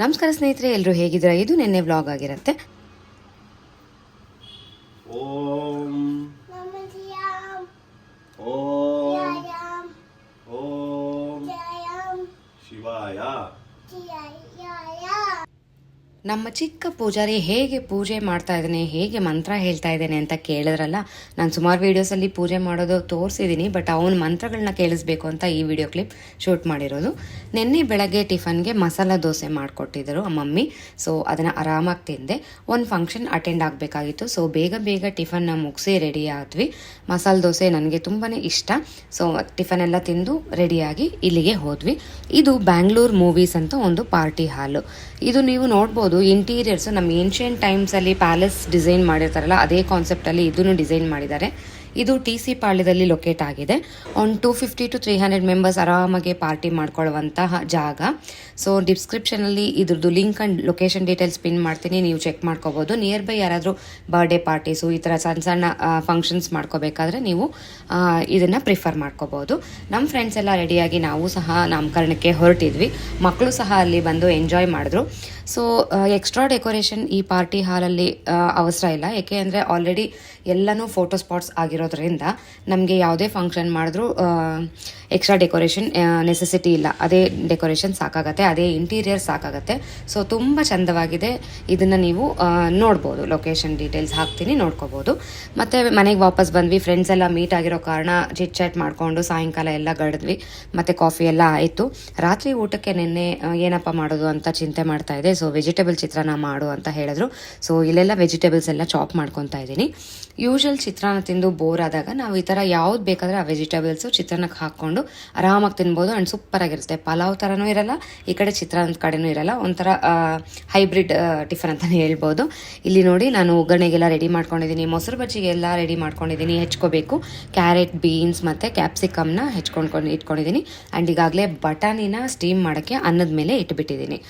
ನಮಸ್ಕಾರ ಸ್ನೇಹಿತರೆ ಎಲ್ಲರೂ ಹೇಗಿದ್ದೀರಾ? ಇದು ನಿನ್ನೆ ವ್ಲಾಗ್ ಆಗಿರುತ್ತೆ. ನಮ್ಮ ಚಿಕ್ಕ ಪೂಜಾರಿ ಹೇಗೆ ಪೂಜೆ ಮಾಡ್ತಾ ಇದ್ದಾನೆ, ಹೇಗೆ ಮಂತ್ರ ಹೇಳ್ತಾ ಇದ್ದಾನೆ ಅಂತ ಕೇಳಿದ್ರಲ್ಲ, ನಾನು ಸುಮಾರು ವೀಡಿಯೋಸಲ್ಲಿ ಪೂಜೆ ಮಾಡೋದು ತೋರಿಸಿದ್ದೀನಿ ಬಟ್ ಅವನ ಮಂತ್ರಗಳನ್ನ ಕೇಳಿಸ್ಬೇಕು ಅಂತ ಈ ವಿಡಿಯೋ ಕ್ಲಿಪ್ ಶೂಟ್ ಮಾಡಿರೋದು. ನಿನ್ನೆ ಬೆಳಗ್ಗೆ ಟಿಫನ್ಗೆ ಮಸಾಲ ದೋಸೆ ಮಾಡಿಕೊಟ್ಟಿದ್ದರು ಮಮ್ಮಿ ಸೊ ಅದನ್ನು ಆರಾಮಾಗಿ ತಿಂದೆ. ಒಂದು ಫಂಕ್ಷನ್ ಅಟೆಂಡ್ ಆಗಬೇಕಾಗಿತ್ತು ಸೊ ಬೇಗ ಬೇಗ ಟಿಫನ್ನ ಮುಗಿಸಿ ರೆಡಿ ಆದ್ವಿ. ಮಸಾಲೆ ದೋಸೆ ನನಗೆ ತುಂಬಾ ಇಷ್ಟ ಸೊ ಟಿಫನ್ ಎಲ್ಲ ತಿಂದು ರೆಡಿಯಾಗಿ ಇಲ್ಲಿಗೆ ಹೋದ್ವಿ. ಇದು ಬ್ಯಾಂಗ್ಳೂರ್ ಮೂವೀಸ್ ಅಂತ ಒಂದು ಪಾರ್ಟಿ ಹಾಲು ಇದು ನೀವು ನೋಡ್ಬೋದು ಇಂಟೀರಿಯರ್ಸ್ ನಮ್ಮ ಏನ್ಷಿಯಂಟ್ ಟೈಮ್ಸಲ್ಲಿ ಪ್ಯಾಲೇಸ್ ಡಿಸೈನ್ ಮಾಡಿರ್ತಾರಲ್ಲ ಅದೇ ಕಾನ್ಸೆಪ್ಟಲ್ಲಿ ಇದನ್ನು ಡಿಸೈನ್ ಮಾಡಿದ್ದಾರೆ. ಇದು ಟಿ ಸಿ ಪಾಳ್ಯದಲ್ಲಿ ಲೊಕೇಟ್ ಆಗಿದೆ. ಒಂದು two fifty to three hundred members ಆರಾಮಾಗಿ ಪಾರ್ಟಿ ಮಾಡ್ಕೊಳ್ಳುವಂತಹ ಜಾಗ. ಸೊ ಡಿಸ್ಕ್ರಿಪ್ಷನಲ್ಲಿ ಇದ್ರದ್ದು link and location details pin ಮಾಡ್ತೀನಿ. ನೀವು ಚೆಕ್ ಮಾಡ್ಕೋಬೋದು. ನಿಯರ್ ಬೈ ಯಾರಾದರೂ ಬರ್ಡೇ ಪಾರ್ಟೀಸು ಈ ಥರ ಸಣ್ಣ ಸಣ್ಣ ಫಂಕ್ಷನ್ಸ್ ಮಾಡ್ಕೋಬೇಕಾದ್ರೆ ನೀವು ಇದನ್ನು ಪ್ರಿಫರ್ ಮಾಡ್ಕೋಬಹುದು ನಮ್ಮ ಫ್ರೆಂಡ್ಸ್ ಎಲ್ಲ ರೆಡಿಯಾಗಿ ನಾವು ಸಹ ನಾಮಕರಣಕ್ಕೆ ಹೊರಟಿದ್ವಿ. ಮಕ್ಕಳು ಸಹ ಅಲ್ಲಿ ಬಂದು ಎಂಜಾಯ್ ಮಾಡಿದ್ರು. ಸೊ ಎಕ್ಸ್ಟ್ರಾ ಡೆಕೋರೇಷನ್ ಈ ಪಾರ್ಟಿ ಹಾಲಲ್ಲಿ ಅವಸರ ಇಲ್ಲ. ಯಾಕೆ ಅಂದರೆ ಆಲ್ರೆಡಿ ಎಲ್ಲನೂ ಫೋಟೋ ಸ್ಪಾಟ್ಸ್ ಆಗಿರೋದ್ರಿಂದ ನಮಗೆ ಯಾವುದೇ ಫಂಕ್ಷನ್ ಮಾಡಿದ್ರೂ ಎಕ್ಸ್ಟ್ರಾ ಡೆಕೋರೇಷನ್ ನೆಸೆಸಿಟಿ ಇಲ್ಲ. ಅದೇ ಡೆಕೋರೇಷನ್ ಸಾಕಾಗತ್ತೆ, ಅದೇ ಇಂಟೀರಿಯರ್ ಸಾಕಾಗತ್ತೆ. ಸೊ ತುಂಬ ಚಂದವಾಗಿದೆ. ಇದನ್ನು ನೀವು ನೋಡ್ಬೋದು. ಲೊಕೇಶನ್ ಡೀಟೇಲ್ಸ್ ಹಾಕ್ತೀನಿ, ನೋಡ್ಕೋಬೋದು. ಮತ್ತು ಮನೆಗೆ ವಾಪಸ್ ಬಂದ್ವಿ. ಫ್ರೆಂಡ್ಸ್ ಎಲ್ಲ ಮೀಟ್ ಆಗಿರೋ ಕಾರಣ ಚಿಟ್ ಚಾಟ್ ಮಾಡಿಕೊಂಡು ಸಾಯಂಕಾಲ ಎಲ್ಲ ಗಡಿದ್ವಿ. ಮತ್ತು ಕಾಫಿ ಎಲ್ಲ ಆಯಿತು. ರಾತ್ರಿ ಊಟಕ್ಕೆ ನಿನ್ನೆ ಏನಪ್ಪ ಮಾಡೋದು ಅಂತ ಚಿಂತೆ ಮಾಡ್ತಾ ಇದೆ ಸೊ ವೆಜಿಟೇಬಲ್ ಚಿತ್ರಾನ್ನ ಮಾಡು ಅಂತ ಹೇಳಿದ್ರು. ಸೊ ಇಲ್ಲೆಲ್ಲ ವೆಜಿಟೇಬಲ್ಸ್ ಎಲ್ಲ ಚಾಪ್ ಮಾಡ್ಕೊತಾ ಇದ್ದೀನಿ. ಯೂಶಲ್ ಚಿತ್ರಾನ್ನ ತಿಂದು ಬೋರ್ ಆದಾಗ ನಾವು ಈ ಥರ ಯಾವ್ದು ಬೇಕಾದರೆ ಆ ವೆಜಿಟೇಬಲ್ಸು ಚಿತ್ರಾನ್ನಕ್ಕೆ ಹಾಕ್ಕೊಂಡು ಆರಾಮಾಗಿ ತಿನ್ಬೋದು ಆ್ಯಂಡ್ ಸೂಪರ್ ಆಗಿರುತ್ತೆ. ಪಲಾವ್ ಥರನೂ ಇರಲ್ಲ, ಈ ಕಡೆ ಚಿತ್ರಾನ್ನದ ಕಡೆನೂ ಇರಲ್ಲ, ಒಂಥರ ಹೈಬ್ರಿಡ್ ಟಿಫನ್ ಅಂತಲೇ ಹೇಳ್ಬೋದು. ಇಲ್ಲಿ ನೋಡಿ ನಾನು ಒಗ್ಗರಣೆಗೆಲ್ಲ ರೆಡಿ ಮಾಡ್ಕೊಂಡಿದ್ದೀನಿ, ಮೊಸರು ಬಜ್ಜಿಗೆಲ್ಲ ರೆಡಿ ಮಾಡ್ಕೊಂಡಿದ್ದೀನಿ, ಹೆಚ್ಕೋಬೇಕು. ಕ್ಯಾರೆಟ್ ಬೀನ್ಸ್ ಮತ್ತು ಕ್ಯಾಪ್ಸಿಕಮ್ನ ಹೆಚ್ಕೊಂಡ್ಕೊಂಡು ಇಟ್ಕೊಂಡಿದ್ದೀನಿ. ಆ್ಯಂಡ್ ಈಗಾಗಲೇ ಬಟಾಣಿನ ಸ್ಟೀಮ್ ಮಾಡೋಕ್ಕೆ ಅನ್ನದ ಮೇಲೆ ಇಟ್ಬಿಟ್ಟಿದ್ದೀನಿ.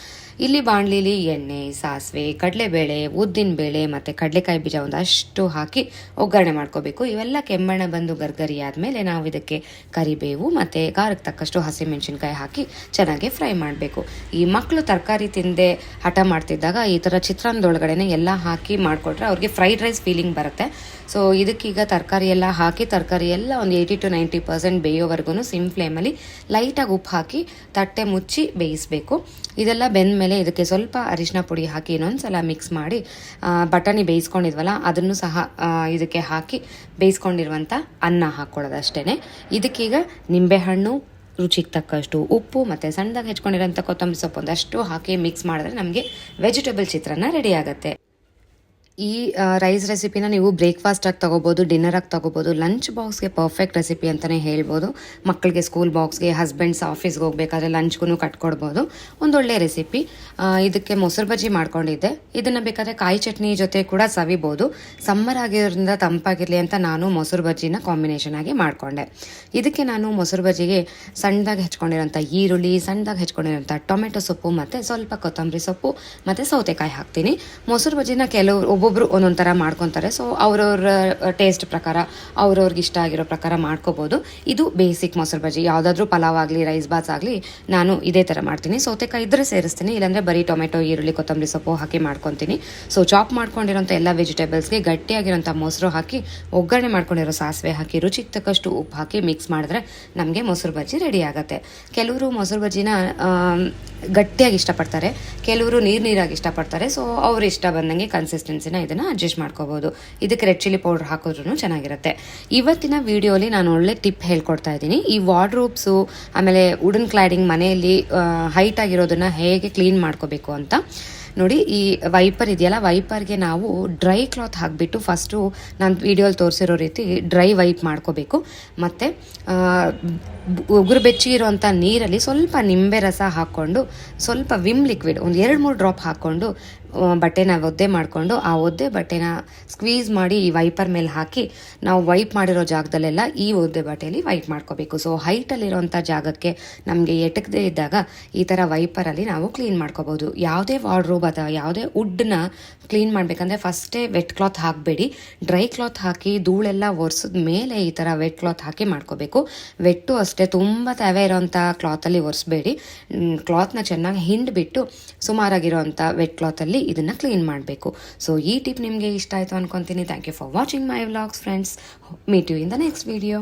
ಇಲ್ಲಿ ಬಾಣಲಿಲಿ ಎಣ್ಣೆ, ಸಾಸಿವೆ, ಕಡಲೆಬೇಳೆ ಉದ್ದಿನಬೇಳೆ ಮತ್ತು ಕಡಲೆಕಾಯಿ ಬೀಜ ಒಂದಷ್ಟು ಹಾಕಿ ಒಗ್ಗರಣೆ ಮಾಡ್ಕೋಬೇಕು. ಇವೆಲ್ಲ ಕೆಮ್ಮಣ್ಣ ಬಂದು ಗರ್ಗರಿ ಆದಮೇಲೆ ನಾವು ಇದಕ್ಕೆ ಕರಿಬೇವು ಮತ್ತು ಖಾರಕ್ಕೆ ತಕ್ಕಷ್ಟು ಹಸಿಮೆಣಸಿನ್ಕಾಯಿ ಹಾಕಿ ಚೆನ್ನಾಗಿ ಫ್ರೈ ಮಾಡಬೇಕು. ಈ ಮಕ್ಕಳು ತರಕಾರಿ ತಿಂದೆ ಹಠ ಮಾಡ್ತಿದ್ದಾಗ ಈ ಥರ ಚಿತ್ರಾನ್ನದೊಳಗಡೆನೆ ಎಲ್ಲ ಹಾಕಿ ಮಾಡಿಕೊಟ್ರೆ ಅವ್ರಿಗೆ ಫ್ರೈಡ್ ರೈಸ್ ಫೀಲಿಂಗ್ ಬರುತ್ತೆ. ಸೊ ಇದಕ್ಕೀಗ ತರಕಾರಿ ಎಲ್ಲ ಹಾಕಿ, ತರಕಾರಿ ಎಲ್ಲ ಒಂದು ಏಯ್ಟಿ ಟು ನೈಂಟಿ ಪರ್ಸೆಂಟ್ ಬೇಯೋವರೆಗೂ ಸಿಮ್ ಫ್ಲೇಮಲ್ಲಿ ಲೈಟಾಗಿ ಉಪ್ಪು ಹಾಕಿ ತಟ್ಟೆ ಮುಚ್ಚಿ ಬೇಯಿಸಬೇಕು. ಇದೆಲ್ಲ ಬೆಂದ ಮೇಲೆ ಇದಕ್ಕೆ ಸ್ವಲ್ಪ ಅರಿಶಿನ ಪುಡಿ ಹಾಕಿ ಇನ್ನೊಂದು ಸಲ ಮಿಕ್ಸ್ ಮಾಡಿ ಬಟಾಣಿ ಬೇಯಿಸ್ಕೊಂಡಿದ್ವಲ್ಲ, ಅದನ್ನು ಸಹ ಇದಕ್ಕೆ ಹಾಕಿ ಬೇಯಿಸ್ಕೊಂಡಿರುವಂಥ ಅನ್ನ ಹಾಕ್ಕೊಳ್ಳೋದು ಅಷ್ಟೇ ಇದಕ್ಕೀಗ ನಿಂಬೆಹಣ್ಣು, ರುಚಿಗೆ ತಕ್ಕಷ್ಟು ಉಪ್ಪು ಮತ್ತು ಸಣ್ಣದಾಗಿ ಹೆಚ್ಕೊಂಡಿರೋಂಥ ಕೊತ್ತಂಬರಿ ಸೊಪ್ಪು ಒಂದಷ್ಟು ಹಾಕಿ ಮಿಕ್ಸ್ ಮಾಡಿದ್ರೆ ನಮಗೆ ವೆಜಿಟೇಬಲ್ ಚಿತ್ರಾನ್ನ ರೆಡಿ ಆಗುತ್ತೆ. ಈ ರೈಸ್ ರೆಸಿಪಿನ ನೀವು ಬ್ರೇಕ್ಫಾಸ್ಟಾಗಿ ತಗೋಬೋದು ಡಿನ್ನರಾಗಿ ತಗೋಬೋದು ಲಂಚ್ ಬಾಕ್ಸ್ಗೆ ಪರ್ಫೆಕ್ಟ್ ರೆಸಿಪಿ ಅಂತಲೇ ಹೇಳ್ಬೋದು. ಮಕ್ಕಳಿಗೆ ಸ್ಕೂಲ್ ಬಾಕ್ಸ್ಗೆ ಹಸ್ಬೆಂಡ್ಸ್ ಆಫೀಸ್ಗೆ ಹೋಗ್ಬೇಕಾದ್ರೆ ಲಂಚ್ಗೂ ಕಟ್ಕೊಡ್ಬೋದು. ಒಂದೊಳ್ಳೆ ರೆಸಿಪಿ ಇದಕ್ಕೆ ಮೊಸರು ಬಜ್ಜಿ ಮಾಡ್ಕೊಂಡಿದ್ದೆ. ಇದನ್ನು ಬೇಕಾದರೆ ಕಾಯಿ ಚಟ್ನಿ ಜೊತೆ ಕೂಡ ಸವಿಬೋದು. ಸಮ್ಮರ್ ಆಗಿರೋದ್ರಿಂದ ತಂಪಾಗಿರಲಿ ಅಂತ ನಾನು ಮೊಸರು ಬಜ್ಜಿನ ಕಾಂಬಿನೇಷನ್ ಆಗಿ ಮಾಡಿಕೊಂಡೆ. ಇದಕ್ಕೆ ನಾನು ಮೊಸರು ಬಜ್ಜಿಗೆ ಸಣ್ಣದಾಗಿ ಹೆಚ್ಕೊಂಡಿರೋಂಥ ಈರುಳ್ಳಿ, ಸಣ್ಣದಾಗಿ ಹೆಚ್ಕೊಂಡಿರೋಂಥ ಟೊಮೆಟೊ ಸೊಪ್ಪು ಮತ್ತು ಸ್ವಲ್ಪ ಕೊತ್ತಂಬರಿ ಸೊಪ್ಪು ಮತ್ತು ಸೌತೆಕಾಯಿ ಹಾಕ್ತೀನಿ. ಮೊಸರು ಬಜ್ಜಿನ ಕೆಲವರು ಒಬ್ಬೊಬ್ಬರು ಒಂದೊಂದು ಥರ ಮಾಡ್ಕೊತಾರೆ. ಸೊ ಅವ್ರವ್ರ ಟೇಸ್ಟ್ ಪ್ರಕಾರ, ಅವ್ರವ್ರಿಗೆ ಇಷ್ಟ ಆಗಿರೋ ಪ್ರಕಾರ ಮಾಡ್ಕೋಬೋದು. ಇದು ಬೇಸಿಕ್ ಮೊಸರು ಬಜ್ಜಿ. ಯಾವುದಾದ್ರೂ ಪಲಾವ್ ಆಗಲಿ ರೈಸ್ ಬಾತ್ ಆಗಲಿ, ನಾನು ಇದೇ ಥರ ಮಾಡ್ತೀನಿ. ಸೌತೆಕಾಯಿ ಇದ್ದರೆ ಸೇರಿಸ್ತೀನಿ. ಇಲ್ಲಾಂದರೆ ಬರೀ ಟೊಮೆಟೊ, ಈರುಳ್ಳಿ, ಕೊತ್ತಂಬರಿ ಸೊಪ್ಪು ಹಾಕಿ ಮಾಡ್ಕೊತೀನಿ. ಸೊ ಚಾಪ್ ಮಾಡ್ಕೊಂಡಿರೋಂಥ ಎಲ್ಲ ವೆಜಿಟೇಬಲ್ಸ್ಗೆ ಗಟ್ಟಿಯಾಗಿರೋಂಥ ಮೊಸರು ಹಾಕಿ, ಒಗ್ಗರಣೆ ಮಾಡ್ಕೊಂಡಿರೋ ಸಾಸಿವೆ ಹಾಕಿ ರುಚಿಗೆ ತಕ್ಕಷ್ಟು ಉಪ್ಪು ಹಾಕಿ ಮಿಕ್ಸ್ ಮಾಡಿದ್ರೆ ನಮಗೆ ಮೊಸರು ಬಜ್ಜಿ ರೆಡಿ ಆಗುತ್ತೆ. ಕೆಲವರು ಮೊಸರು ಬಜ್ಜಿನ ಗಟ್ಟಿಯಾಗಿ ಇಷ್ಟಪಡ್ತಾರೆ. ಕೆಲವರು ನೀರು ನೀರಾಗಿ ಇಷ್ಟಪಡ್ತಾರೆ. ಸೊ ಅವ್ರ ಇಷ್ಟ ಬಂದಂಗೆ ಕನ್ಸಿಸ್ಟೆನ್ಸಿನ ಇದನ್ನು ಅಡ್ಜಸ್ಟ್ ಮಾಡ್ಕೋಬೋದು. ಇದಕ್ಕೆ ರೆಡ್ ಚಿಲ್ಲಿ ಪೌಡರ್ ಹಾಕಿದ್ರೂ ಚೆನ್ನಾಗಿರುತ್ತೆ. ಇವತ್ತಿನ ವಿಡಿಯೋಲಿ ನಾನು ಒಳ್ಳೆ ಟಿಪ್ ಹೇಳ್ಕೊಡ್ತಾ ಇದ್ದೀನಿ. ಈ ವಾರ್ಡ್ರೋಬ್ಸು ಆಮೇಲೆ ವುಡನ್ ಕ್ಲಾಡಿಂಗ್ ಮನೆಯಲ್ಲಿ ಹೈಟ್ ಆಗಿರೋದನ್ನ ಹೇಗೆ ಕ್ಲೀನ್ ಮಾಡ್ಕೋಬೇಕು ಅಂತ. ನೋಡಿ, ಈ ವೈಪರ್ ಇದೆಯಲ್ಲ ವೈಪರ್ಗೆ ನಾವು ಡ್ರೈ ಕ್ಲಾತ್ ಹಾಕಿಬಿಟ್ಟು ಫಸ್ಟು ನಾನು ವಿಡಿಯೋಲಿ ತೋರಿಸಿರೋ ರೀತಿ ಡ್ರೈ ವೈಪ್ ಮಾಡ್ಕೋಬೇಕು. ಮತ್ತು ಉಗುರು ಬೆಚ್ಚಿ ಇರುವಂಥ ನೀರಲ್ಲಿ ಸ್ವಲ್ಪ ನಿಂಬೆ ರಸ ಹಾಕ್ಕೊಂಡು ಸ್ವಲ್ಪ ವಿಮ್ ಲಿಕ್ವಿಡ್, ಒಂದು ಎರಡು ಮೂರು ಡ್ರಾಪ್ ಹಾಕ್ಕೊಂಡು ಬಟ್ಟೆನ ಒದ್ದೆ ಮಾಡಿಕೊಂಡು, ಆ ಒದ್ದೆ ಬಟ್ಟೆನ ಸ್ಕ್ವೀಸ್ ಮಾಡಿ ಈ ವೈಪರ್ ಮೇಲೆ ಹಾಕಿ, ನಾವು ವೈಪ್ ಮಾಡಿರೋ ಜಾಗದಲ್ಲೆಲ್ಲ ಈ ಒದ್ದೆ ಬಟ್ಟೆಯಲ್ಲಿ ವೈಪ್ ಮಾಡ್ಕೋಬೇಕು. ಸೊ ಹೈಟಲ್ಲಿರೋಂಥ ಜಾಗಕ್ಕೆ ನಮಗೆ ಎಟಕದೇ ಇದ್ದಾಗ ಈ ಥರ ವೈಪರಲ್ಲಿ ನಾವು ಕ್ಲೀನ್ ಮಾಡ್ಕೋಬೋದು. ಯಾವುದೇ ವಾರ್ಡ್ರೋಬ್ ಅಥವಾ ಯಾವುದೇ ವುಡ್ನ ಕ್ಲೀನ್ ಮಾಡಬೇಕಂದ್ರೆ ಫಸ್ಟೇ ವೆಟ್ ಕ್ಲಾತ್ ಹಾಕಬೇಡಿ. ಡ್ರೈ ಕ್ಲಾತ್ ಹಾಕಿ ಧೂಳೆಲ್ಲ ಒರೆಸಿದ ಮೇಲೆ ಈ ಥರ ವೆಟ್ ಕ್ಲಾತ್ ಹಾಕಿ ಮಾಡ್ಕೋಬೇಕು. ವೆಟ್ಟು ಅಷ್ಟೇ ಅಷ್ಟೇ ತುಂಬ ತವೆ ಇರೋವಂಥ ಕ್ಲಾತಲ್ಲಿ ಒರೆಸ್ಬೇಡಿ. ಕ್ಲಾತ್ನ ಚೆನ್ನಾಗಿ ಹಿಂಡ್ಬಿಟ್ಟು ಸುಮಾರಾಗಿರೋವಂಥ ವೆಟ್ ಕ್ಲಾತಲ್ಲಿ ಇದನ್ನು ಕ್ಲೀನ್ ಮಾಡಬೇಕು. ಸೊ ಈ ಟಿಪ್ ನಿಮಗೆ ಇಷ್ಟ ಆಯಿತು ಅನ್ಕೊತೀನಿ. Thank you for watching my vlogs friends meet you in the next video